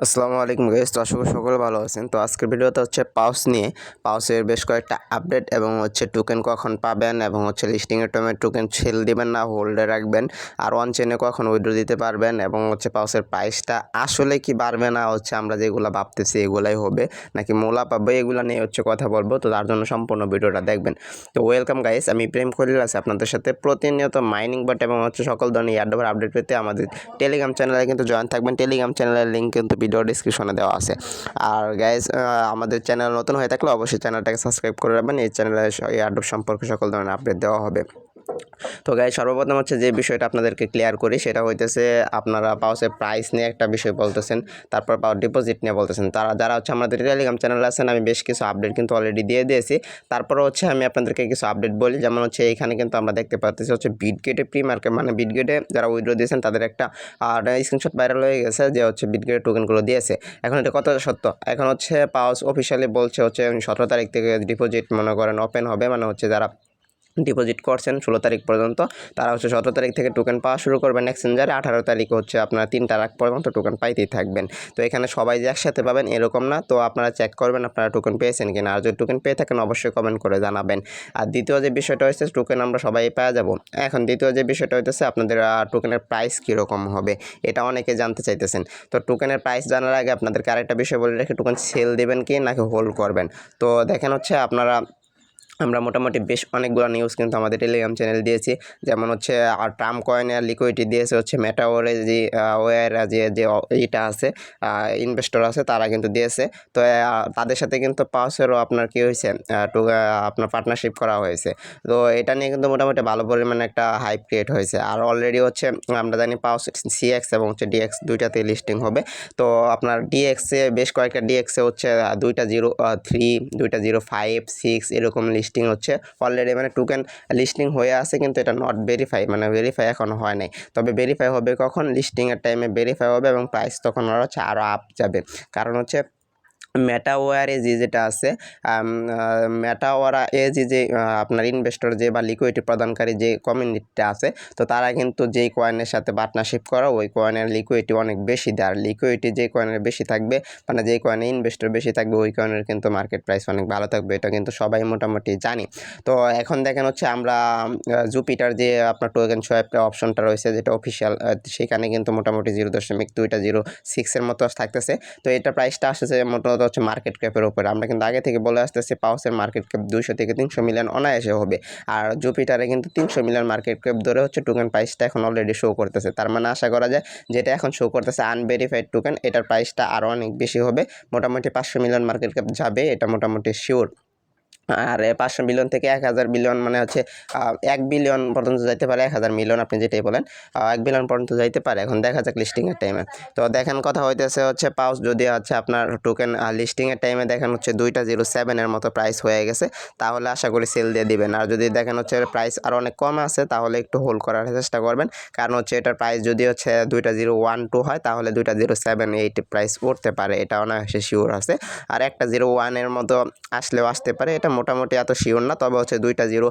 আসসালামু আলাইকুম গাইস তো আশা করি সকলে ভালো আছেন। তো আজকের ভিডিওতে হচ্ছে পাউস নিয়ে, পাউসের বেশ কয়েকটা আপডেট এবং হচ্ছে টোকেন কখন পাবেন এবং হচ্ছে লিস্টিংয়ের টাইমে টোকেন সেল দিবেন না হোল্ডে রাখবেন আর ওয়ান চেনে কখন উইড্রো দিতে পারবেন এবং হচ্ছে পাউসের প্রাইসটা আসলে কি বাড়বে না, হচ্ছে আমরা যেগুলো ভাবতেছি এগুলাই হবে নাকি মোলা পাবে এগুলো নিয়ে হচ্ছে কথা বলব, তো তার জন্য সম্পূর্ণ ভিডিওটা দেখবেন। তো ওয়েলকাম গাইস আমি প্রেম করিল আছি আপনাদের সাথে প্রতিনিয়ত মাইনিং বাট এবং হচ্ছে সকল ধরনের ইয়ারডোভার আপডেট পেতে আমাদের টেলিগ্রাম চ্যানেলে কিন্তু জয়েন থাকবেন। টেলিগ্রাম চ্যানেলের লিঙ্ক কিন্তু ভিডিও ডিসক্রিপশনে দেওয়া আছে। আর গাইজ আমাদের চ্যানেল নতুন হয়ে থাকলে অবশ্যই চ্যানেলটাকে সাবস্ক্রাইব করে রাখবেন। এই চ্যানেলে এই আডব সম্পর্কে সকল ধরনের আপডেট দেওয়া হবে। তো গাই সর্বপ্রথম হচ্ছে যে বিষয়টা আপনাদেরকে ক্লিয়ার করি, সেটা হইতেছে আপনারা পাউসের প্রাইস নিয়ে একটা বিষয় বলতেছেন, তারপর পাওয়ার ডিপোজিট নিয়ে বলতেছেন। তারা যারা হচ্ছে আমাদের টেলিগ্রাম চ্যানেল আছেন, আমি বেশ কিছু আপডেট কিন্তু অলরেডি দিয়ে দিয়েছি। তারপর হচ্ছে আমি আপনাদেরকে কিছু আপডেট বলি, যেমন হচ্ছে এখানে কিন্তু আমরা দেখতে পাচ্ছি হচ্ছে বিটগেটে প্রি মার্কেট মানে বিটগেটে যারা উইড্রো দিয়েছেন, তাদের একটা স্ক্রিনশট ভাইরাল হয়ে গেছে যে হচ্ছে বিটগেটের টোকেনগুলো দিয়েছে। এখন এটা কত সত্য? এখন হচ্ছে পাউস অফিসিয়ালি বলছে হচ্ছে সতেরো তারিখ থেকে ডিপোজিট মনে করেন ওপেন হবে মানে হচ্ছে যারা ডিপোজিট করছেন ষোলো তারিখ পর্যন্ত, তারা হচ্ছে সতেরো তারিখ থেকে টোকেন পাওয়া শুরু করবেন এক্সচেঞ্জারে আঠারো তারিখ হচ্ছে আপনারা তিনটা রাখ পর্যন্ত টোকেন পাইতেই থাকবেন। তো এখানে সবাই যে একসাথে পাবেন এরকম না, তো আপনারা চেক করবেন আপনারা টোকেন পেয়েছেন কিনা। আর যদি টোকেন পেয়ে থাকেন, অবশ্যই কমেন্ট করে জানাবেন। আর দ্বিতীয় যে বিষয়টা হচ্ছে টোকেন আমরা সবাই পাওয়া যাব। এখন দ্বিতীয় যে বিষয়টা হইতেছে, আপনাদের টোকেনের প্রাইস কীরকম হবে, এটা অনেকে জানতে চাইতেছেন। তো টোকেনের প্রাইস জানার আগে আপনাদেরকে আরেকটা বিষয় বলে রেখে টোকেন সেল দেবেন কি নাকি হোল্ড করবেন? তো দেখেন হচ্ছে আপনারা আমরা মোটামুটি বেশ অনেকগুলো নিউজ কিন্তু আমাদের টেলিগ্রাম চ্যানেল দিয়েছি। যেমন হচ্ছে আর ট্রাম কয়েনের লিকুইডিটি দিয়েছে হচ্ছে মেটাওয়ারে যে ওয়ার যে যে এটা আছে ইনভেস্টর আছে, তারা কিন্তু দিয়েছে। তো তাদের সাথে কিন্তু পাউসেরও আপনার কী হয়েছে টু আপনার পার্টনারশিপ করা হয়েছে। তো, এটা নিয়ে কিন্তু মোটামুটি ভালো পরিমাণে একটা হাইপ ক্রিয়েট হয়েছে। আর অলরেডি হচ্ছে, আমরা জানি পাউস সিএক্স এবং হচ্ছে ডিএক্স দুইটাতে লিস্টিং হবে। তো, আপনার ডিএক্সে বেশ কয়েকটা ডিএক্সে হচ্ছে দুইটা জিরো থ্রি দুইটা জিরো ফাইভ সিক্স এরকম লিস্ট লিস্টিং হচ্ছে। অলরেডি মানে টোকেন লিস্টিং হয়ে আছে কিন্তু এটা নট ভেরিফাই মানে ভেরিফাই এখনও হয় নাই। তবে ভেরিফাই হবে কখন? লিস্টিংয়ের টাইমে ভেরিফাই হবে এবং প্রাইস তখন আরও হচ্ছে আরও আপ যাবে। কারণ হচ্ছে মেটাওয়ার এজি যেটা আছে মেটাওয়ারা এজি যে আপনার ইনভেস্টর যে বা লিকুইডিটি প্রদানকারী যে কমিউনিটিটা আছে, তো তারা কিন্তু যেই কয়েনের সাথে পার্টনারশিপ করা, ওই কয়েনের লিকুইডিটি অনেক বেশি দেয়। আর লিকুইডিটি যে কয়েনের বেশি থাকবে মানে যেই কয়েনে ইনভেস্টর বেশি থাকবে, ওই কয়েনের কিন্তু মার্কেট প্রাইস অনেক ভালো থাকবে, এটা কিন্তু সবাই মোটামুটি জানি। তো এখন দেখেন হচ্ছে আমরা জুপিটার যে আপনার টোকেন সোয়াপের অপশনটা রয়েছে, যেটা অফিসিয়াল সেখানে কিন্তু মোটামুটি জিরো দশমিক দুইটা জিরো সিক্সের মতো থাকতেছে। তো এটা প্রাইসটা আসছে মোটামুটি হচ্ছে মার্কেট ক্যাপের উপরে। আমরা কিন্তু আগে থেকে বলে আসতেছি পাউসের মার্কেট ক্যাপ দুইশো থেকে তিনশো মিলিয়ন অনায়াসে হবে। আর জুপিটারে কিন্তু তিনশো মিলিয়ন মার্কেট ক্যাপ ধরে হচ্ছে টোকেন প্রাইসটা এখন অলরেডি শো করতেছে। তার মানে আশা করা যায় যেটা এখন শো করতেছে আনভেরিফাইড টোকেন এটার প্রাইসটা আরও অনেক বেশি হবে। মোটামুটি পাঁচশো মিলিয়ন মার্কেট ক্যাপ যাবে, এটা মোটামুটি শিওর আর পাঁচশো বিলিয়ন থেকে এক হাজার বিলিয়ন মানে হচ্ছে এক বিলিয়ন পর্যন্ত যাইতে পারে, এক হাজার মিলিয়ন আপনি যেটাই বলেন এক বিলিয়ন পর্যন্ত যাইতে পারে। এখন দেখা যাক লিস্টিংয়ের টাইমে তো দেখেন কথা হইতেছে হচ্ছে পাউস যদি হচ্ছে আপনার টোকেন লিস্টিংয়ের টাইমে দেখেন হচ্ছে দুইটা জিরো সেভেনের মতো প্রাইস হয়ে গেছে, তাহলে আশা করি সেল দিয়ে দিবেন। আর যদি দেখেন হচ্ছে প্রাইস আর অনেক কম আছে, তাহলে একটু হোল্ড করার চেষ্টা করবেন। কারণ হচ্ছে এটার প্রাইস যদি হচ্ছে দুইটা জিরো ওয়ান টু হয়, তাহলে দুইটা জিরো সেভেন এইট প্রাইস উঠতে পারে, এটা অনায়াসে শিওর আছে। আর একটা জিরো ওয়ানের মতো আসলেও আসতে পারে এটা মোটামুটি এত শিওর না, তবে হচ্ছে দুইটা জিরো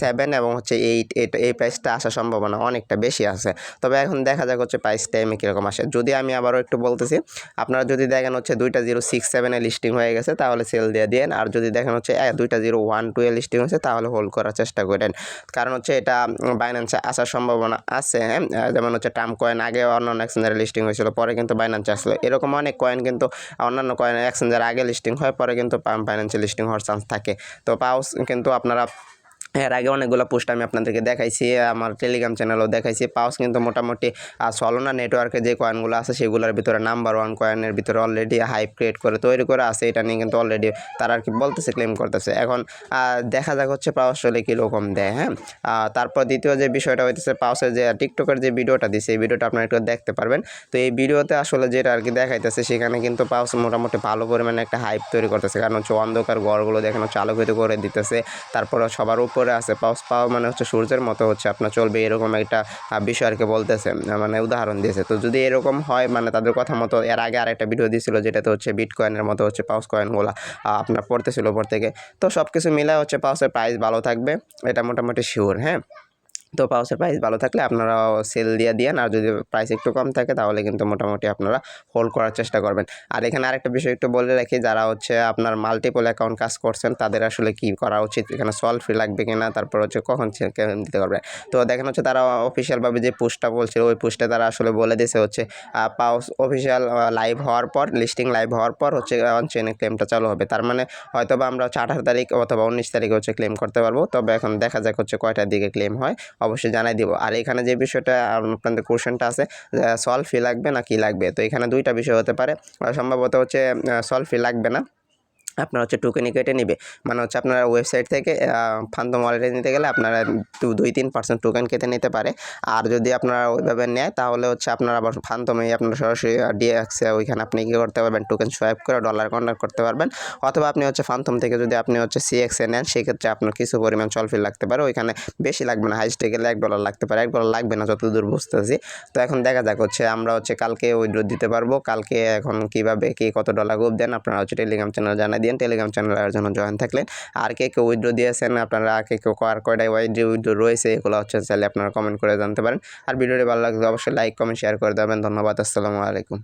সেভেন এবং হচ্ছে এইট এইট এই প্রাইসটা আসার সম্ভাবনা অনেকটা বেশি আছে। তবে এখন দেখা যাক হচ্ছে প্রাইস টাইমে কীরকম আসে। যদি আমি আবারও একটু বলতেছি, আপনারা যদি দেখেন হচ্ছে দুইটা জিরো সিক্স সেভেনে লিস্টিং হয়ে গেছে, তাহলে সেল দিয়ে দিন আর যদি দেখেন হচ্ছে দুইটা জিরো ওয়ান টু এ লিস্টিং হয়েছে, তাহলে হোল্ড করার চেষ্টা করেন। কারণ হচ্ছে এটা বাইন্যান্সে আসার সম্ভাবনা আছে হ্যাঁ? যেমন হচ্ছে টার্ম কয়েন আগে অন্যান্য এক্সচেঞ্জারে লিস্টিং হয়েছিল, পরে কিন্তু বাইন্যান্সে আসলো। এরকম অনেক কয়েন কিন্তু অন্যান্য কয়েন এক্সচেঞ্জার আগে লিস্টিং হয়, পরে কিন্তু বাইন্যান্সে লিস্টিং হওয়ার চান্স থাকে। তো পাউস কিন্তু আপনারা এর আগে অনেকগুলো পোস্ট আমি আপনাদেরকে দেখাইছি, আমার টেলিগ্রাম চ্যানেলও দেখাইছি। পাউস কিন্তু মোটামুটি সলোনা নেটওয়ার্কে যে কয়েনগুলো আছে, সেগুলোর ভিতরে নাম্বার ওয়ান কয়েনের ভিতরে অলরেডি হাইপ ক্রিয়েট করে তৈরি করে আছে। এটা নিয়ে কিন্তু অলরেডি তারা আর কি বলতেছে ক্লেম করতেছে। এখন দেখা যাক হচ্ছে পাউস চলে কীরকম দেয় হ্যাঁ? তারপর দ্বিতীয় যে বিষয়টা হইতেছে পাউসের যে টিকটকের যে ভিডিওটা দিছে, এই ভিডিওটা আপনারা একটু দেখতে পারবেন। তো এই ভিডিওতে আসলে যেটা আর কি দেখাইতেছে, সেখানে কিন্তু পাউস মোটামুটি ভালো পরিমাণে একটা হাইপ তৈরি করতেছে। কারণ হচ্ছে অন্ধকার গড়গুলো দেখানো আলোকিত করে দিতেছে। তারপর সবার উপর করে আছে পাউস পাওয়া মানে হচ্ছে সূর্যের মতো হচ্ছে আপনার চলবে, এরকম একটা বিষয় আর কি বলতেছে মানে উদাহরণ দিয়েছে। তো যদি এরকম হয় মানে তাদের কথা মতো, এর আগে আরেকটা ভিডিও দিয়েছিল যেটাতে হচ্ছে বিট কয়েনের মতো হচ্ছে পাউস কয়েনগুলো আপনার পড়তেছিল উপর থেকে। তো সব কিছু মিলে হচ্ছে পাউসের প্রাইস ভালো থাকবে, এটা মোটামুটি শিওর হ্যাঁ? তো পাউসের প্রাইস ভালো থাকলে আপনারা সেল দিয়ে দিয়েন। আর যদি প্রাইস একটু কম থাকে, তাহলে কিন্তু মোটামুটি আপনারা হোল্ড করার চেষ্টা করবেন। আর এখানে আরেকটা বিষয় একটু বলে রাখি, যারা হচ্ছে আপনার মাল্টিপল অ্যাকাউন্ট কাজ করছেন, তাদের আসলে কি করা উচিত? এখানে সলভ ফ্রি লাগবে কিনা? তারপর হচ্ছে কখন দিতে পারবে? তো দেখেন হচ্ছে তারা অফিসিয়ালভাবে যে পোস্টটা বলছিল, ওই পোস্টে তারা আসলে বলে দিয়েছে হচ্ছে পাউস অফিসিয়াল লাইভ হওয়ার পর লিস্টিং লাইভ হওয়ার পর হচ্ছে চেনে ক্লেমটা চালু হবে। তার মানে হয়তো বা আমরা হচ্ছে আঠারো তারিখ অথবা উনিশ তারিখে হচ্ছে ক্লেম করতে পারব। তবে এখন দেখা যাক হচ্ছে কয়টার দিকে ক্লেম হয়। অবশ্যই জানাই দিব। আর এখানে যে বিষয়টা আপনাদের কোশ্চেনটা আছে সলভ ফি লাগবে না কি লাগবে? তো এখানে দুইটা বিষয় হতে পারে। সম্ভবত হচ্ছে সলভ ফি লাগবে না। আপনার হচ্ছে টোকেনি কেটে নেবে। মানে হচ্ছে আপনারা ওয়েবসাইট থেকে ফান্তম ওয়ালেটে নিতে গেলে আপনারা দুই, তিন পার্সেন্ট টোকেন কেটে নিতে পারে। আর যদি আপনারা ওইভাবে নেয়, তাহলে হচ্ছে আপনারা আবার ফান্তমে আপনারা সরাসরি ডিএক্সে ওইখানে আপনি কী করতে পারবেন? টোকেন সোয়াইপ করে ডলার কনভার্ট করতে পারবেন। অথবা আপনি হচ্ছে ফান্তম থেকে যদি আপনি হচ্ছে সিএক্সে নেন, সেক্ষেত্রে আপনার কিছু পরিমাণ চলফি লাগতে পারে। ওইখানে বেশি লাগবে না হাইস্টে গেলে এক ডলার লাগতে পারে। এক ডলার লাগবে না, যতদূর বুঝতেছি। তো এখন দেখা যাক হচ্ছে আমরা হচ্ছে কালকে উইড্রো দিতে পারব। কালকে এখন কীভাবে, কি কত ডলার গুপ দেন আপনারা হচ্ছে টেলিগ্রাম চ্যানেল জানাই দিন টেলিগ্রাম চ্যানেলের জন্য জয়েন থাকলেন। আর কে কেউ উইড্রো দিয়েছেন আপনারা, কে কেউ আর কয়টা ওয়াইড্রো উইড্রো রয়েছে, এগুলো হচ্ছে চাইলে আপনারা কমেন্ট করে জানতে পারেন। আর ভিডিওটি ভালো লাগলে অবশ্যই লাইক কমেন্ট শেয়ার করে দেবেন। ধন্যবাদ, আসসালামু আলাইকুম।